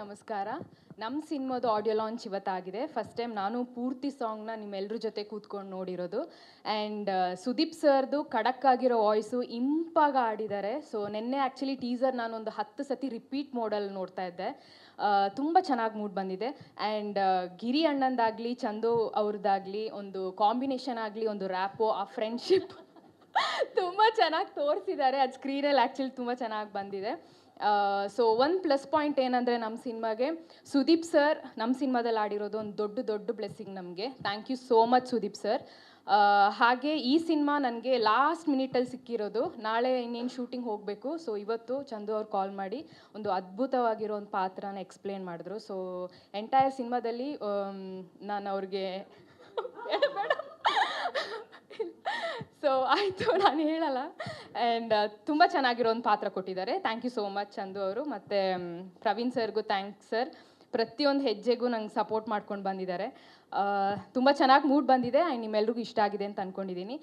ನಮಸ್ಕಾರ. ನಮ್ಮ ಸಿನಿಮಾದ ಆಡಿಯೋ ಲಾಂಚ್ ಇವತ್ತಾಗಿದೆ. ಫಸ್ಟ್ ಟೈಮ್ ನಾನು ಪೂರ್ತಿ ಸಾಂಗ್ನ ನಿಮ್ಮೆಲ್ಲರ ಜೊತೆ ಕೂತ್ಕೊಂಡು ನೋಡಿರೋದು. ಆ್ಯಂಡ್ ಸುದೀಪ್ ಸರ್ದು ಖಡಕ್ ಆಗಿರೋ ವಾಯ್ಸು ಇಂಪಾಗ ಆಡಿದ್ದಾರೆ ಸೊ ನಿನ್ನೆ ಆ್ಯಕ್ಚುಲಿ ಟೀಸರ್ ಒಂದು ಹತ್ತು ಸತಿ ರಿಪೀಟ್ ಮೋಡಲ್ ನೋಡ್ತಾ ಇದ್ದೆ. ತುಂಬ ಚೆನ್ನಾಗಿ ಮೂಡ್ ಬಂದಿದೆ. ಆ್ಯಂಡ್ ಗಿರಿ ಅಣ್ಣಂದಾಗಲಿ, ಚಂದು ಅವ್ರದ್ದಾಗಲಿ, ಒಂದು ಕಾಂಬಿನೇಷನ್ ಆಗಲಿ, ಒಂದು ರ್ಯಾಪು ಆ ಫ್ರೆಂಡ್ಶಿಪ್ ತುಂಬ ಚೆನ್ನಾಗಿ ತೋರಿಸಿದ್ದಾರೆ. ಅದು ಸ್ಕ್ರೀನಲ್ಲಿ ಆ್ಯಕ್ಚುಲಿ ತುಂಬ ಚೆನ್ನಾಗಿ ಬಂದಿದೆ. ಸೊ ಒಂದು ಪ್ಲಸ್ ಪಾಯಿಂಟ್ ಏನಂದರೆ ನಮ್ಮ ಸಿನಿಮಾಗೆ, ಸುದೀಪ್ ಸರ್ ನಮ್ಮ ಸಿನಿಮಾದಲ್ಲಿ ಆಡಿರೋದು ಒಂದು ದೊಡ್ಡ ದೊಡ್ಡ ಬ್ಲೆಸ್ಸಿಂಗ್ ನಮಗೆ. Thank you so much Sudeep sir ಹಾಗೆ ಈ ಸಿನಿಮಾ ನನಗೆ ಲಾಸ್ಟ್ ಮಿನಿಟಲ್ಲಿ ಸಿಕ್ಕಿರೋದು. ನಾಳೆ ಇನ್ನೇನು ಶೂಟಿಂಗ್ ಹೋಗಬೇಕು. ಸೊ ಇವತ್ತು ಚಂದು ಅವ್ರು ಕಾಲ್ ಮಾಡಿ ಒಂದು ಅದ್ಭುತವಾಗಿರೋ ಒಂದು ಪಾತ್ರನ ಎಕ್ಸ್ಪ್ಲೇನ್ ಮಾಡಿದ್ರು. ಸೊ ಎಂಟೈರ್ ಸಿನಿಮಾದಲ್ಲಿ ನಾನು ಅವ್ರಿಗೆ ಸೊ ಆಯಿತು, ನಾನು ಹೇಳಲ್ಲ. ಆ್ಯಂಡ್ ತುಂಬ ಚೆನ್ನಾಗಿರೋ ಒಂದು ಪಾತ್ರ ಕೊಟ್ಟಿದ್ದಾರೆ. Thank you so much Chandu ಅವರು. ಮತ್ತು ಪ್ರವೀಣ್ ಸರ್ಗೂ ಥ್ಯಾಂಕ್ಸ್ ಸರ್ ಪ್ರತಿಯೊಂದು ಹೆಜ್ಜೆಗೂ ನಂಗೆ ಸಪೋರ್ಟ್ ಮಾಡ್ಕೊಂಡು ಬಂದಿದ್ದಾರೆ. ತುಂಬ ಚೆನ್ನಾಗಿ ಮೂಡ್ ಬಂದಿದೆ. ಆ್ಯಂಡ್ ನಿಮ್ಮೆಲ್ರಿಗೂ ಇಷ್ಟ ಆಗಿದೆ ಅಂತ ಅಂದ್ಕೊಂಡಿದ್ದೀನಿ